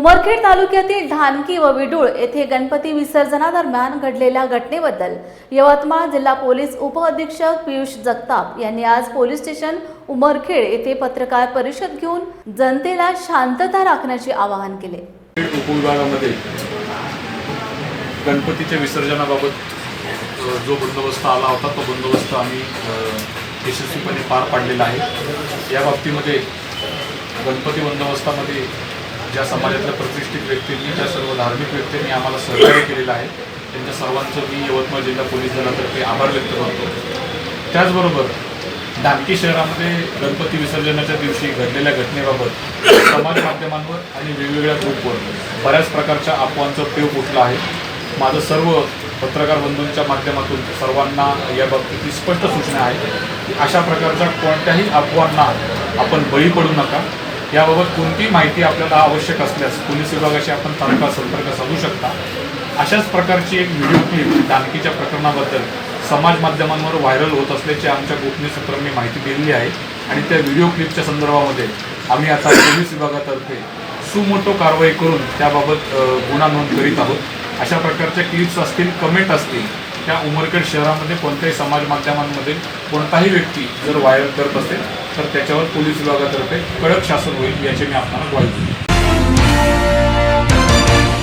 उमरखेड तालुक्यातील धानकी व विडूळ येथे गणपती विसर्जनादरम्यान घडलेल्या घटनेबद्दल यवतमाळ जिल्हा पोलीस उपअधीक्षक पियुष जगताप यांनी आज पोलीस स्टेशन उमरखेड येथे पत्रकार परिषद घेऊन जनतेला शांतता राखण्याचे आवाहन केले. उपविभागामध्ये गणपतीच्या विसर्जनाबाबत जो बंदोबस्त आला होता तो बंदोबस्त आम्ही यशस्वीपणे पार पाडलेला आहे. या बाबतीमध्ये गणपती बंदोबस्तामध्ये ज्या समाजातल्या प्रतिष्ठित व्यक्तींनी ज्या सर्व धार्मिक व्यक्तींनी आम्हाला सहकार्य केलेलं आहे त्यांच्या सर्वांचं मी यवतमाळ जिल्हा पोलीस दलातर्फे आभार व्यक्त करतो. त्याचबरोबर डांकी शहरामध्ये गणपती विसर्जनाच्या दिवशी घडलेल्या घटनेबाबत समाज माध्यमांवर आणि वेगवेगळ्या ग्रुपवर बऱ्याच प्रकारच्या अफवांचं पेव फुटलं आहे. माझं सर्व पत्रकार बंधूंच्या माध्यमातून सर्वांना याबाबतीत स्पष्ट सूचना आहे की अशा प्रकारच्या कोणत्याही अफवांना आपण बळी पडू नका. याबाबत कोणतीही माहिती आपल्याला आवश्यक असल्यास पोलीस विभागाशी आपण तात्काळ संपर्क साधू शकता. अशाच प्रकारची एक व्हिडिओ क्लिप दानकीच्या प्रकरणाबद्दल समाज माध्यमांवर व्हायरल होत असल्याची आमच्या गोपनीय सूत्रांनी माहिती दिलेली आहे आणि त्या व्हिडिओ क्लिपच्या संदर्भामध्ये आम्ही आता पोलीस विभागातर्फे सुमोटो कारवाई करून त्याबाबत गुन्हा नोंद करीत आहोत. अशा प्रकारच्या क्लिप्स असतील कमेंट असतील त्या उमरखेड शहरामध्ये कोणत्याही समाज माध्यमांमध्ये कोणताही व्यक्ती जर व्हायरल करत असेल तर त्याच्यावर पोलीस विभागातर्फे कडक शासन होईल याची मी आपल्याला ग्वाही दिली.